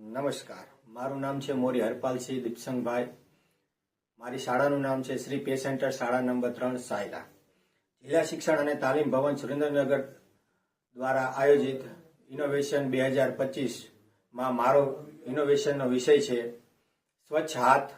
નમસ્કાર. મારું નામ છે મોરી હરપાલસિંહ દીપસંગભાઈ. મારી શાળાનું નામ છે શ્રી પે સેન્ટર શાળા નંબર ત્રણ, સાયલા. જિલ્લા શિક્ષણ અને તાલીમ ભવન સુરેન્દ્રનગર દ્વારા આયોજિત ઇનોવેશન બે હજાર પચીસમાં મારો ઇનોવેશનનો વિષય છે સ્વચ્છ હાથ,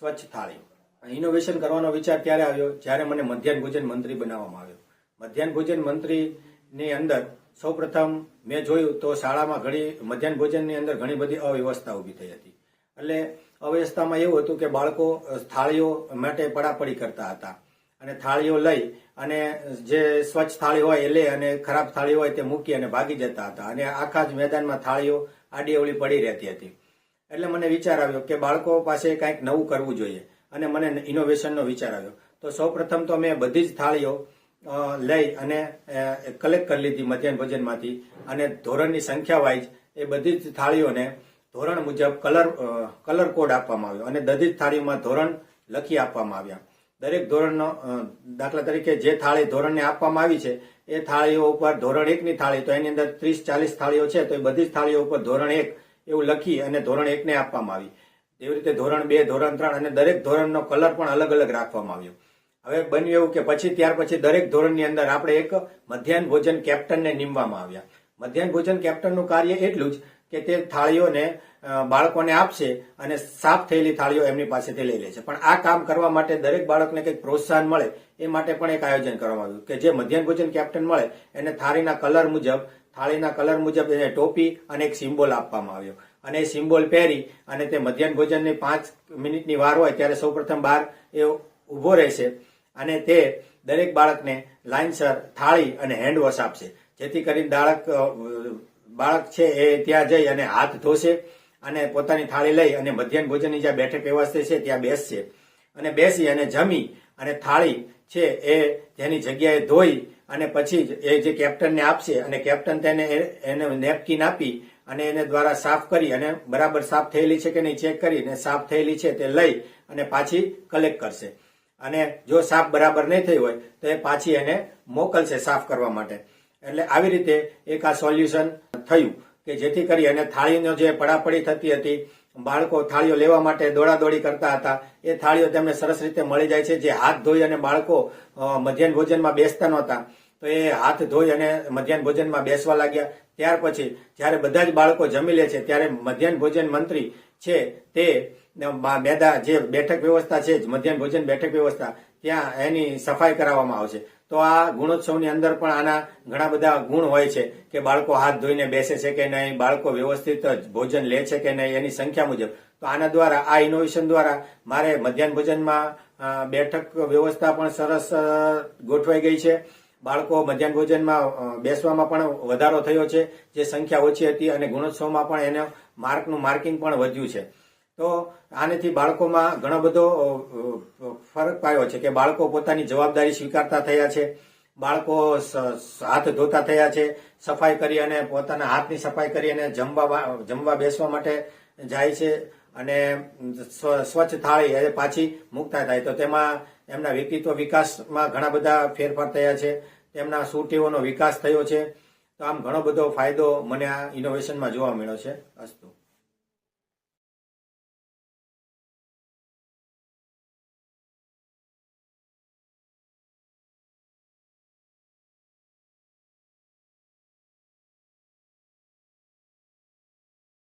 સ્વચ્છ થાળી ઇનોવેશન કરવાનો વિચાર ક્યારે આવ્યો જ્યારે મને મધ્યાહન ભોજન મંત્રી બનાવવામાં આવ્યો. મધ્યાહન ભોજન મંત્રીની અંદર સૌપ્રથમ મેં જોયું તો શાળામાં ઘણી મધ્યાહન ભોજનની અંદર ઘણી બધી અવ્યવસ્થા ઊભી થઈ હતી. એટલે અવ્યવસ્થામાં એવું હતું કે બાળકો થાળીઓ માટે પડાપડી કરતા હતા. અને થાળીઓ લઈ અને જે સ્વચ્છ થાળી હોય એ લે અને ખરાબ થાળી હોય તે મૂકી અને ભાગી જતા હતા. અને આખા જ મેદાનમાં થાળીઓ આડી અવળી પડી રહેતી હતી. એટલે મને વિચાર આવ્યો કે બાળકો પાસે કંઈક નવું કરવું જોઈએ. અને મને ઇનોવેશનનો વિચાર આવ્યો. તો સૌપ્રથમ તો મેં બધી જ થાળીઓ લઈ અને કલેક્ટ કરી લીધી મધ્યાહન ભોજનમાંથી. અને ધોરણની સંખ્યા વાઇઝ એ બધી જ થાળીઓને ધોરણ મુજબ કલર કલર કોડ આપવામાં આવ્યો અને જ થાળીઓમાં ધોરણ લખી આપવામાં આવ્યા. દરેક ધોરણનો દાખલા તરીકે જે થાળી ધોરણને આપવામાં આવી છે, એ થાળીઓ ઉપર ધોરણ એકની થાળી, તો એની અંદર ત્રીસ ચાલીસ થાળીઓ છે, તો એ બધી જ થાળીઓ ઉપર ધોરણ એક એવું લખી અને ધોરણ એકને આપવામાં આવી. એવી રીતે ધોરણ બે, ધોરણ ત્રણ અને દરેક ધોરણનો કલર પણ અલગ અલગ રાખવામાં આવ્યો. હવે બન્યું એવું કે પછી ત્યાર પછી દરેક ધોરણની અંદર આપણે એક મધ્યાહન ભોજન કેપ્ટનને નીમવામાં આવ્યા. મધ્યાહન ભોજન કેપ્ટનનું કાર્ય એટલું જ કે તે થાળીઓને બાળકોને આપશે અને સાફ થયેલી થાળીઓ એમની પાસેથી લઈ લે છે. પણ આ કામ કરવા માટે દરેક બાળકને કંઈક પ્રોત્સાહન મળે એ માટે પણ એક આયોજન કરવામાં આવ્યું કે જે મધ્યાહન ભોજન કેપ્ટન મળે એને થાળીના કલર મુજબ, થાળીના કલર મુજબ એને ટોપી અને એક સિમ્બોલ આપવામાં આવ્યો. અને એ સિમ્બોલ પહેરી અને તે મધ્યાહન ભોજનની પાંચ મિનિટની વાર હોય ત્યારે સૌપ્રથમ બહાર એ ઊભો રહેશે. અને તે દરેક બાળકને લાઇનસર થાળી અને હેન્ડ વોશ આપશે. જેથી કરીને બાળક બાળક છે એ ત્યાં જઈ અને હાથ ધોશે અને પોતાની થાળી લઈ અને મધ્યાહન ભોજનની જ્યાં બેઠક વ્યવસ્થા છે ત્યાં બેસશે. અને બેસી અને જમી અને થાળી છે એ તેની જગ્યાએ ધોઈ અને પછી જ એ જે કેપ્ટનને આપશે અને કેપ્ટન તેને એને નેપકિન આપી અને એને દ્વારા સાફ કરી અને બરાબર સાફ થયેલી છે કે નહીં ચેક કરીને સાફ થયેલી છે તે લઈ અને પાછી કલેક્ટ કરશે. અને જો સાફ બરાબર નહીં થઈ હોય, તો એ પાછી એને મોકલશે સાફ કરવા માટે. એટલે આવી રીતે એક આ સોલ્યુશન થયું કે જેથી કરી અને થાળીનો જે પડાપડી થતી હતી, બાળકો થાળીઓ લેવા માટે દોડાદોડી કરતા હતા, એ થાળીઓ તેમને સરસ રીતે મળી જાય છે. જે હાથ ધોઈ અને બાળકો મધ્યાહન ભોજનમાં બેસતા નહોતા, તો એ હાથ ધોઈ અને મધ્યાહન ભોજનમાં બેસવા લાગ્યા. ત્યાર પછી જ્યારે બધા જ બાળકો જમી લે છે, ત્યારે મધ્યાહન ભોજન મંત્રી છે તે મેદા જે બેઠક વ્યવસ્થા છે મધ્યાહન ભોજન બેઠક વ્યવસ્થા, ત્યાં એની સફાઈ કરાવવામાં આવશે. તો આ ગુણોત્સવની અંદર પણ આના ઘણા બધા ગુણ હોય છે કે બાળકો હાથ ધોઈને બેસે છે કે નહીં, બાળકો વ્યવસ્થિત ભોજન લે છે કે નહીં, એની સંખ્યા મુજબ. તો આના દ્વારા, આ ઇનોવેશન દ્વારા મારે મધ્યાહન ભોજનમાં બેઠક વ્યવસ્થા પણ સરસ ગોઠવાઈ ગઈ છે. બાળકો મધ્યાહન ભોજનમાં બેસવામાં પણ વધારો થયો છે. જે સંખ્યા ઓછી હતી અને ગુણોત્સવમાં પણ એને માર્કનું માર્કિંગ પણ વધ્યું છે. તો આનેથી બાળકોમાં ઘણો બધો ફરક પાયો છે કે બાળકો પોતાની જવાબદારી સ્વીકારતા થયા છે, બાળકો હાથ ધોતા થયા છે, સફાઈ કરી અને પોતાના હાથની સફાઈ કરી અને જમવા જમવા બેસવા માટે જાય છે અને સ્વ- સ્વચ્છ થાળી એ પાછી મુકતા થાય. તો તેમાં એમના વ્યક્તિત્વ વિકાસમાં ઘણા બધા ફેરફાર થયા છે, તેમના સુટેવોનો વિકાસ થયો છે. તો આમ ઘણો બધો ફાયદો મને આ ઇનોવેશનમાં જોવા મળ્યો છે. અસ્તુ.